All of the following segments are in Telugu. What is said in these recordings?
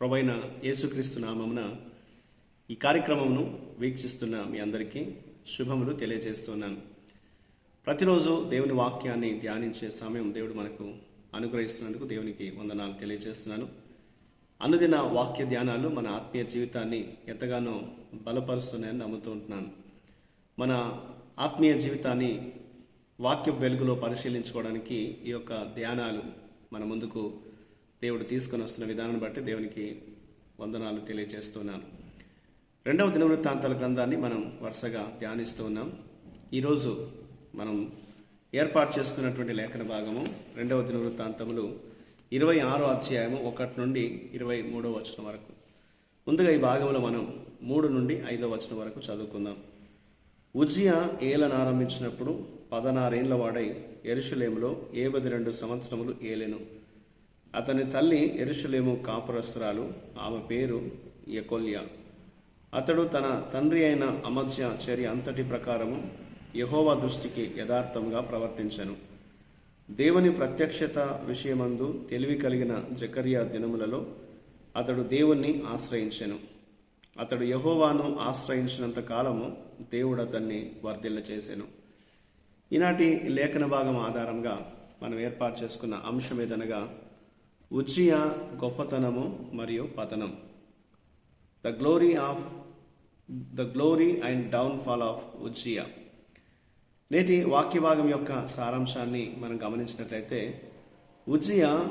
ప్రభైన యేసుక్రీస్తు నామమున ఈ కార్యక్రమమును వీక్షిస్తున్న మీ అందరికీ శుభములు తెలియజేస్తున్నాను. ప్రతిరోజు దేవుని వాక్యాన్ని ధ్యానించే సమయం దేవుడు మనకు అనుగ్రహిస్తున్నందుకు దేవునికి వందనాలు తెలియజేస్తున్నాను. అనుదిన వాక్య ధ్యానాలు మన ఆత్మీయ జీవితాన్ని ఎంతగానో బలపరుస్తున్నాయని నమ్ముతూ ఉంటున్నాను. మన ఆత్మీయ జీవితాన్ని వాక్య వెలుగులో పరిశీలించుకోవడానికి ఈ యొక్క ధ్యానాలు మన ముందుకు దేవుడు తీసుకొని వస్తున్న విధానం బట్టి దేవునికి వందనాలు తెలియజేస్తున్నాను. రెండవ దినవృత్తాంతాల గ్రంథాన్ని మనం వరుసగా ధ్యానిస్తూ ఉన్నాం. ఈరోజు మనం ఏర్పాటు చేసుకున్నటువంటి లేఖన భాగము రెండవ దినవృత్తాంతములు ఇరవై ఆరో అధ్యాయము ఒకటి నుండి ఇరవై మూడో వచనం వరకు. ముందుగా ఈ భాగంలో మనం మూడు నుండి ఐదో వచనం వరకు చదువుకుందాం. ఉజియా ఏలను ఆరంభించినప్పుడు పదనారేళ్ళ వాడై ఎరుషులేములో ఏబది రెండు సంవత్సరములు ఏలెను. అతని తల్లి ఎరుషులేము కాపురస్త్రాలు ఆమె పేరు యకొల్య. అతడు తన తండ్రి అయిన అమత్స్య చర్య అంతటి ప్రకారము యహోవా దృష్టికి యథార్థంగా ప్రవర్తించెను. దేవుని ప్రత్యక్షత విషయమందు తెలివి కలిగిన జకరియా దినములలో అతడు దేవుణ్ణి ఆశ్రయించెను. అతడు యహోవాను ఆశ్రయించినంత కాలము దేవుడు అతన్ని వర్ధిల్ల చేసెను ఈనాటి లేఖన భాగం ఆధారంగా మనం ఏర్పాటు చేసుకున్న అంశం ఏదనగా ఉచియా గొప్పతనము మరియు పతనం. The glory of the glory and downfall of Uchiha నేటి వాక్యభాగం యొక్క సారాంశాన్ని మనం గమనించినట్లయితే ఉజ్జియా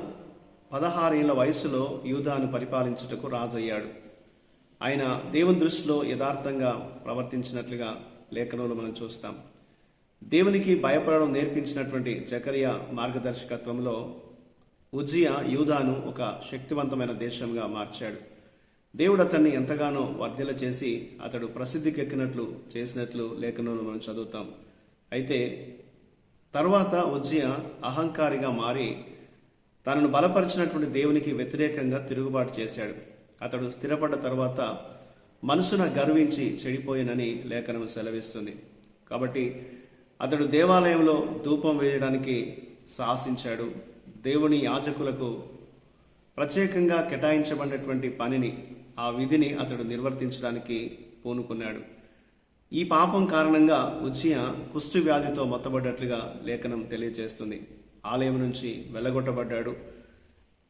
పదహారేళ్ళ వయసులో యూదాను పరిపాలించుటకు రాజయ్యాడు. ఆయన దేవుని దృష్టిలో యథార్థంగా ప్రవర్తించినట్లుగా లేఖనంలో మనం చూస్తాం. దేవునికి భయపడడం నేర్పించినటువంటి జకరియా మార్గదర్శకత్వంలో ఉజ్జియా యూదాను ఒక శక్తివంతమైన దేశంగా మార్చాడు. దేవుడు అతన్ని ఎంతగానో వర్ధిల చేసి అతడు ప్రసిద్ధికెక్కినట్లు చేసినట్లు లేఖనంలో మనం చదువుతాం. అయితే తర్వాత ఉజ్జియా అహంకారిగా మారి తనను బలపరిచినటువంటి దేవునికి వ్యతిరేకంగా తిరుగుబాటు చేశాడు. అతడు స్థిరపడ్డ తర్వాత మనసున గర్వించి చెడిపోయినని లేఖనం సెలవిస్తుంది. కాబట్టి అతడు దేవాలయంలో ధూపం వేయడానికి సాహసించాడు. దేవుని యాజకులకు ప్రత్యేకంగా కేటాయించబడినటువంటి పనిని ఆ విధిని అతడు నిర్వర్తించడానికి పూనుకున్నాడు. ఈ పాపం కారణంగా ఉజ్జయ కుష్టు వ్యాధితో మొత్తబడ్డట్లుగా లేఖనం తెలియజేస్తుంది. ఆలయం నుంచి వెళ్ళగొట్టబడ్డాడు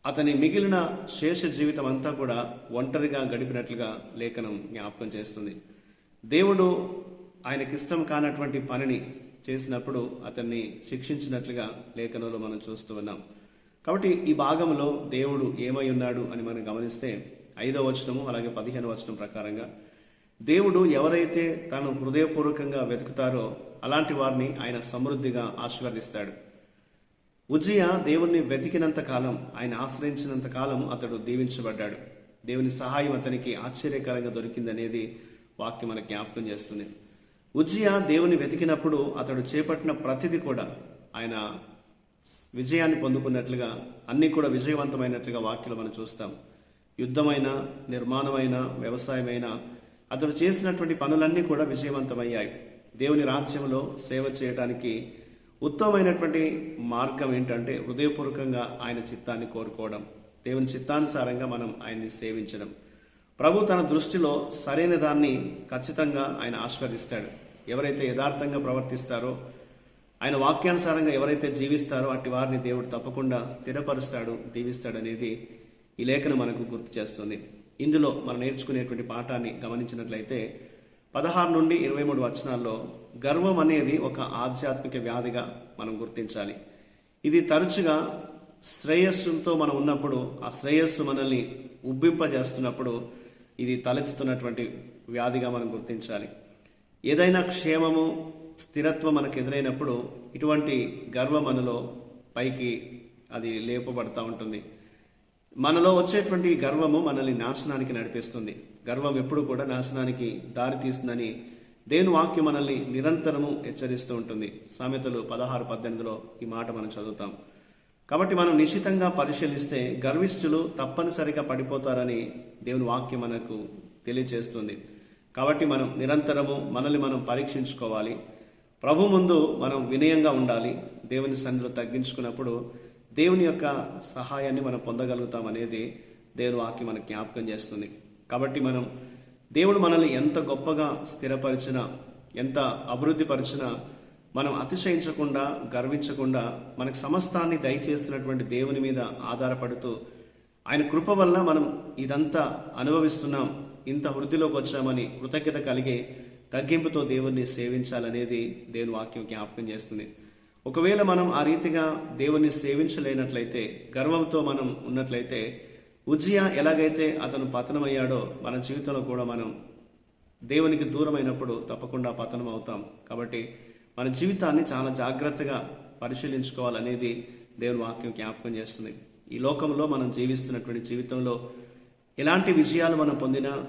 అతని మిగిలిన శేష జీవితం అంతా కూడా ఒంటరిగా గడిపినట్లుగా లేఖనం జ్ఞాపకం చేస్తుంది. దేవుడు ఆయనకిష్టం కానటువంటి పనిని చేసినప్పుడు అతన్ని శిక్షించినట్లుగా లేఖనంలో మనం చూస్తూ ఉన్నాం. కాబట్టి ఈ భాగంలో దేవుడు ఏమై ఉన్నాడు అని మనం గమనిస్తే ఐదో వచనము అలాగే పదిహేను వచనం ప్రకారంగా దేవుడు ఎవరైతే తను హృదయపూర్వకంగా వెతుకుతారో అలాంటి వారిని ఆయన సమృద్ధిగా ఆశీర్వదిస్తాడు. ఉజ్జయ దేవుణ్ణి వెతికినంత కాలం ఆయన ఆశ్రయించినంత కాలం అతడు దీవించబడ్డాడు. దేవుని సహాయం అతనికి ఆశ్చర్యకరంగా దొరికిందనేది వాక్యం మన జ్ఞాపకం చేస్తుంది. ఉజ్జయ దేవుని వెతికినప్పుడు అతడు చేపట్టిన ప్రతిది కూడా ఆయన విజయాన్ని పొందుకున్నట్లుగా అన్నీ కూడా విజయవంతమైనట్లుగా వాక్యలు మనం చూస్తాం. యుద్ధమైన నిర్మాణమైన వ్యవసాయమైన అతడు చేసినటువంటి పనులన్నీ కూడా విజయవంతమయ్యాయి. దేవుని రాజ్యంలో సేవ చేయడానికి ఉత్తమమైనటువంటి మార్గం ఏంటంటే హృదయపూర్వకంగా ఆయన చిత్తాన్ని కోరుకోవడం. దేవుని చిత్తానుసారంగా మనం ఆయన్ని సేవించడం. ప్రభు తన దృష్టిలో సరైన దాన్ని ఖచ్చితంగా ఆయన ఆస్వాదిస్తాడు ఎవరైతే యథార్థంగా ప్రవర్తిస్తారో ఆయన వాక్యానుసారంగా ఎవరైతే జీవిస్తారో అట్టి వారిని దేవుడు తప్పకుండా స్థిరపరుస్తాడు దీవిస్తాడనేది ఈ లేఖను మనకు గుర్తు చేస్తుంది. ఇందులో మనం నేర్చుకునేటువంటి పాఠాన్ని గమనించినట్లయితే పదహారు నుండి ఇరవై మూడు వచనాల్లో గర్వం అనేది ఒక ఆధ్యాత్మిక వ్యాధిగా మనం గుర్తించాలి. ఇది తరచుగా శ్రేయస్సుతో మనం ఉన్నప్పుడు ఆ శ్రేయస్సు మనల్ని ఉబ్బింపజేస్తున్నప్పుడు ఇది తలెత్తుతున్నటువంటి వ్యాధిగా మనం గుర్తించాలి. ఏదైనా క్షేమము స్థిరత్వం మనకు ఎదురైనప్పుడు ఇటువంటి గర్వం మనలో పైకి అది లేపబడతా ఉంటుంది. మనలో వచ్చేటువంటి గర్వము మనల్ని నాశనానికి నడిపిస్తుంది. గర్వం ఎప్పుడు కూడా నాశనానికి దారి తీస్తుందని దేవుని వాక్యం మనల్ని నిరంతరము హెచ్చరిస్తూ ఉంటుంది. సామెతలు పదహారు పద్దెనిమిదిలో ఈ మాట మనం చదువుతాం. కాబట్టి మనం నిశ్చితంగా పరిశీలిస్తే గర్విష్ఠులు తప్పనిసరిగా పడిపోతారని దేవుని వాక్యం మనకు తెలియచేస్తుంది. కాబట్టి మనం నిరంతరము మనల్ని మనం పరీక్షించుకోవాలి. ప్రభు ముందు మనం వినయంగా ఉండాలి. దేవుని సన్నిధిలో తగ్గించుకున్నప్పుడు దేవుని యొక్క సహాయాన్ని మనం పొందగలుగుతాం అనేది దేవుని వాక్యం మనకు జ్ఞాపకం చేస్తుంది. కాబట్టి మనం దేవుడు మనల్ని ఎంత గొప్పగా స్థిరపరిచినా ఎంత అభివృద్ధి పరిచినా మనం అతిశయించకుండా గర్వించకుండా మనకు సమస్తాన్ని దయచేస్తున్నటువంటి దేవుని మీద ఆధారపడుతూ ఆయన కృప వల్ల మనం ఇదంతా అనుభవిస్తున్నాం. ఇంత వృద్ధిలోకి వచ్చామని కృతజ్ఞత కలిగి తగ్గింపుతో దేవుణ్ణి సేవించాలనేది దేవుని వాక్యం జ్ఞాపకం చేస్తుంది. ఒకవేళ మనం ఆ రీతిగా దేవుణ్ణి సేవించలేనట్లయితే గర్వంతో మనం ఉన్నట్లయితే ఉజ్జియా ఎలాగైతే అతను పతనమయ్యాడో మన జీవితంలో కూడా మనం దేవునికి దూరమైనప్పుడు తప్పకుండా పతనం అవుతాం కాబట్టి మన జీవితాన్ని చాలా జాగ్రత్తగా పరిశీలించుకోవాలనేది దేవుని వాక్యం జ్ఞాపకం చేస్తుంది. ఈ లోకంలో మనం జీవిస్తున్నటువంటి జీవితంలో ఎలాంటి విజయాలు మనం పొందినా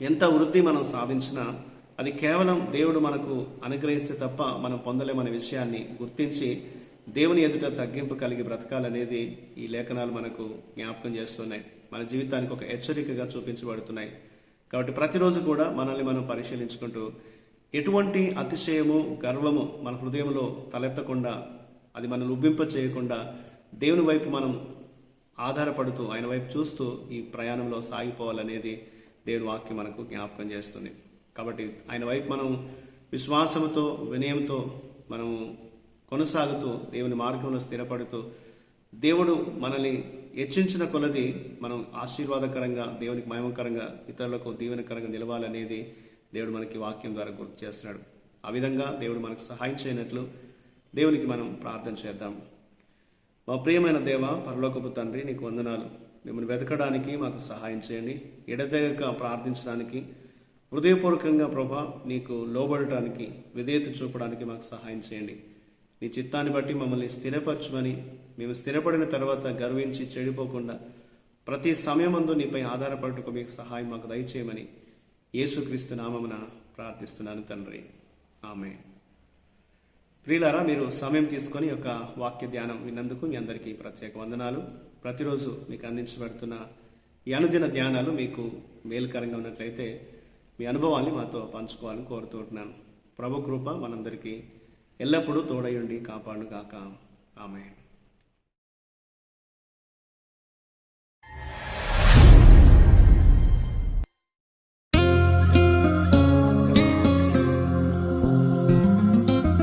ఎంత వృద్ధి మనం సాధించినా అది కేవలం దేవుడు మనకు అనుగ్రహిస్తే తప్ప మనం పొందలేమనే విషయాన్ని గుర్తించి దేవుని ఎదుట తగ్గింపు కలిగి బ్రతకాలనేది ఈ లేఖనాలు మనకు జ్ఞాపకం చేస్తున్నాయి. మన జీవితానికి ఒక హెచ్చరికగా చూపించబడుతున్నాయి. కాబట్టి ప్రతిరోజు కూడా మనల్ని మనం పరిశీలించుకుంటూ ఎటువంటి అతిశయము గర్వము మన హృదయంలో తలెత్తకుండా అది మనం ఉబ్బింప చేయకుండా దేవుని వైపు మనం ఆధారపడుతూ ఆయన వైపు చూస్తూ ఈ ప్రయాణంలో సాగిపోవాలనేది దేవుని వాక్యం మనకు జ్ఞాపకం చేస్తుంది. కాబట్టి ఆయన వైపు మనం విశ్వాసంతో వినయంతో మనము కొనసాగుతూ దేవుని మార్గంలో స్థిరపడుతూ దేవుడు మనల్ని హెచ్చించిన కొలది మనం ఆశీర్వాదకరంగా దేవునికి మయమకరంగా ఇతరులకు దీవెనకరంగా నిలవాలనేది దేవుడు మనకి వాక్యం ద్వారా గుర్తు చేస్తున్నాడు. ఆ విధంగా దేవుడు మనకు సహాయం చేయనట్లు దేవునికి మనం ప్రార్థన చేద్దాం. మా ప్రియమైన దేవ పరలోకపు తండ్రి నీకు వందనాలు. మిమ్మల్ని వెతకడానికి మాకు సహాయం చేయండి. ఎడతెగక ప్రార్థించడానికి హృదయపూర్వకంగా ప్రభా నీకు లోబడటానికి విధేయత చూపడానికి మాకు సహాయం చేయండి. నీ చిత్తాన్ని బట్టి మమ్మల్ని స్థిరపరచమని మేము స్థిరపడిన తర్వాత గర్వించి చెడిపోకుండా ప్రతి సమయమందు నీపై ఆధారపడటకు మీకు సహాయం మాకు దయచేయమని యేసుక్రీస్తు నామమున ప్రార్థిస్తున్నాను తండ్రి. ఆమె ప్రియులారా మీరు సమయం తీసుకొని ఒక వాక్య ధ్యానం విన్నందుకు మీ అందరికీ ప్రత్యేక వందనాలు. ప్రతిరోజు మీకు అందించబడుతున్న ఈ అనుదిన ధ్యానాలు మీకు మేలుకరంగా ఉన్నట్లయితే మీ అనుభవాన్ని మాతో పంచుకోవాలని కోరుతుంటున్నాను. ప్రభు కృప మనందరికీ ఎల్లప్పుడూ తోడయుండి కాపాడు కాక ఆమె